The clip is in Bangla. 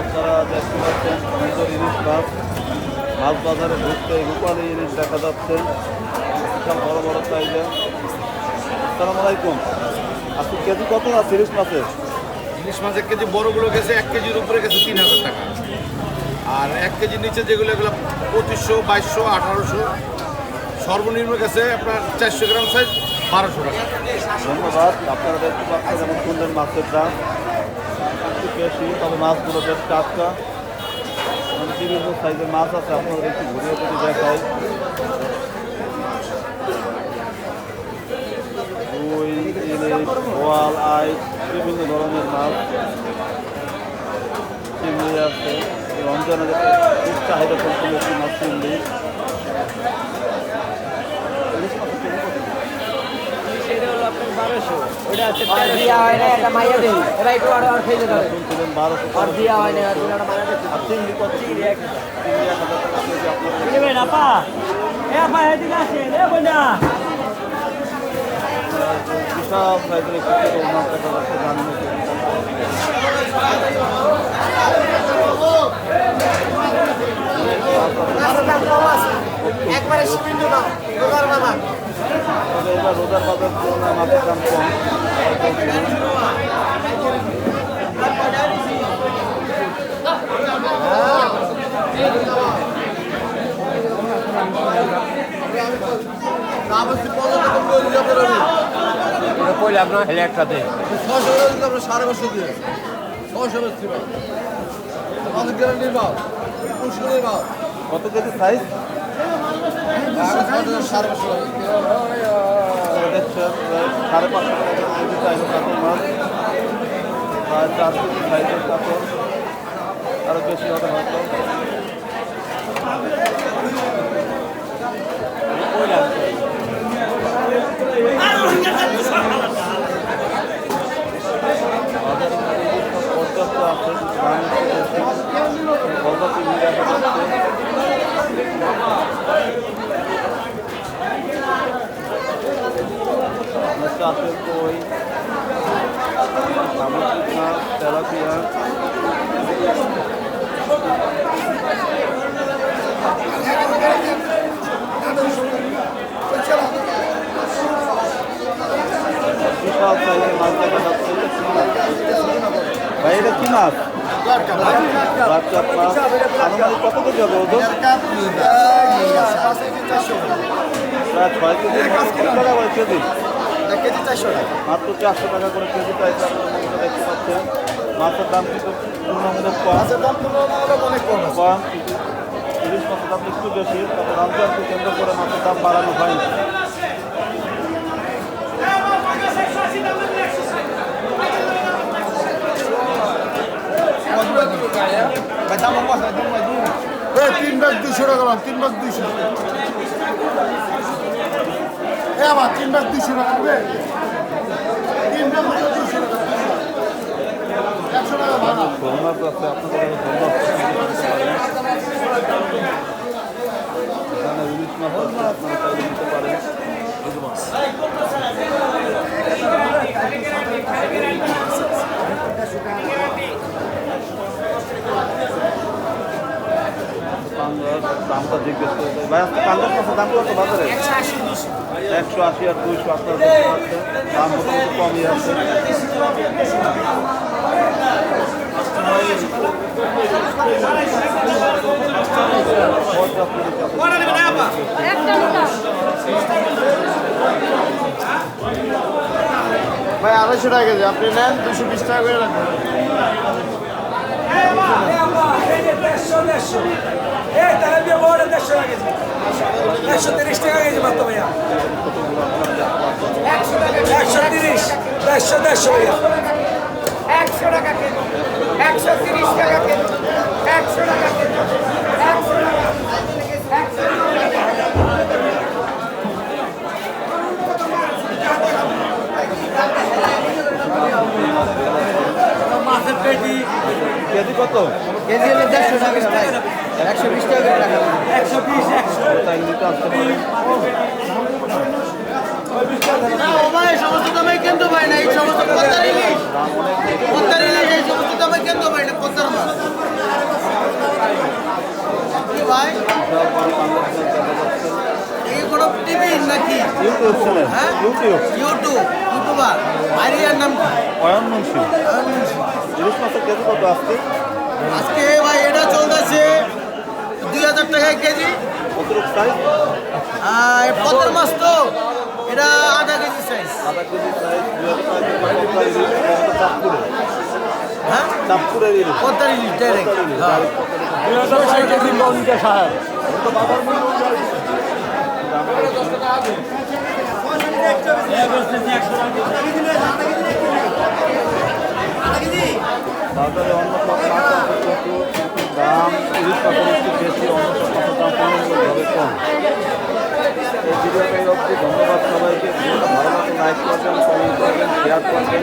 আপনারা দেখতে পাচ্ছেন সুন্দর ইলিশ মাছ। মাছ বাজারে ঢুকতে রূপালি ইলিশ দেখা যাচ্ছে। বিশাল বড় বড় সাইজে আসসালামু আলাইকুম। আজকে কেজি কত আছে ইলিশ মাছের? ইলিশ মাছের কেজি বড়গুলো গেছে এক কেজির উপরে গেছে তিন হাজার টাকা। আর এক কেজির নিচে যেগুলো এগুলো পঁচিশশো বাইশশো আঠারোশো সর্বনিম্ন গেছে আপনার চারশো গ্রাম সাইজ বারোশো টাকা। ধন্যবাদ। আপনারা দেখতে পাচ্ছেন সুন্দর মাছের দাম। একটু বেশি, তবে মাছগুলো বেশ টাটকা। বিভিন্ন সাইজের মাছ আছে, আপনাদের একটু ঘুরিয়ে যদি দেখাই। রুই, ইলিশ, বোয়াল আই বিভিন্ন ধরনের মাছ। চিংড়ি আছে, রমজানের চাহিদা করতে বেশি মাছ চিংড়ি ইলিশ মাছের কেজি কত? আর দিয়া হয় না একটা মাইয়া দেই এরা একটু আর আর খেয়ে যেতে শুনছিলেন বারোশো আর দিয়া হয় না মাইয়া দেই আর কত এক নেবেন আপা এ আপা এদিকে আসেন এ বোনা বিশাল জানি একবারে সিমেন্ট দাও বাবা। তবে এবার রোজার বাজার তুলনায় মাছের দাম আপনার হেলে একটা দে ছশো আমরা সাড়ে পাঁচশো দিয়ে ছশো গ্যারান্টির ভাব পুষ্করের কত কেজি সাইজ সাড়ে পাঁচশো সাড়ে পাঁচশো টাকা। কেজি চাইলে কাতল মাছ প্রায় চার সাইজের বেশি হবে হয়তো পর্যাপ্ত আছে একটু বেশি গলদা চিংড়ি দেখা যাচ্ছে আপনার চাষের কই? তেলাপিয়া বিশাল সাইজের মাছ দেখা যাচ্ছে ভাই এটা কি মাছ? বাচ্চা মাছ আনুমানিক কত কেজি হবে ওজন প্রায় ছয় কেজি কেজি। কেজি চারশো টাকা। মাত্র চারশো টাকা করে কেজি মূল্য দেখতে পাচ্ছেন। মাছের দাম কিন্তু তুলনামূলক কম। মাছের দাম তুলনামূলক অনেক কম আছে। কম ইলিশ মাছের দাম একটু বেশি তবে রমজানকে কেন্দ্র করে মাছের দাম বাড়ানো হয়নি তিন ব্যাগ দুশো টাকা তিন ব্যাগ দুশো আমার তিন ব্যাগ দুশো টাকা দেবে। তিন ব্যাগ দুশো টাকা। একশো টাকা ভাড়া শোল মাছ আছে আপনাদের শোল মাছ এখানে ইলিশ মাছ আছে আপনারা চাইলে নিতে পারেন পাঙ্গাস দামটা জিজ্ঞেস করে মাছের দাম বাজারে? একশো আশি আর দুইশো আপনারা দাম কমই আছে। ভাই, আড়াইশো টাকা কেজি। আপনি নেন দুশো বিশ টাকা করে রাখবেন। একশো তিরিশ টাকা কেজি মাত্র ভাইয়া একশো তিরিশ দেড়শো দেড়শো ভাইয়া একশো টাকা কেজি একশো তিরিশ টাকা কেজি একশো টাকা কেজি একশো মাছের পেটি কেজি কত? কেজি হলে দেড়শো টাকা একশো বিশ টাকা টাকা। একশো বিশ একশো। তাই নিতে আসতে পারে? ইউটিউব হ্যাঁ? ইউটিউব। YouTube YouTuber. আরিয়ার নাম অয়ন মুন্সি। অয়ন মুন্সি। কেজি কত আজকে? আজকে ভাই এটা চলতেছে দুই হাজার টাকা কেজি। কতটুকু সাইজ মাছ তো এটা আধা কেজি সাইজ আধা কেজি সাইজ দুই হাজার টাকা হ্যাঁ? চাঁদপুরের ইলিশ ডাইরেক্ট হ্যাঁ সাহেব বাজারে অন্য সব কিন্তু দাম মাছের একটু বেশি অন্য সব দাম তুলনামূলকভাবে কম এই ভিডিওটা এই অবধি ধন্যবাদ সবাইকে ভালো মতো লাইক করবেন কমেন্ট করবেন শেয়ার করবেন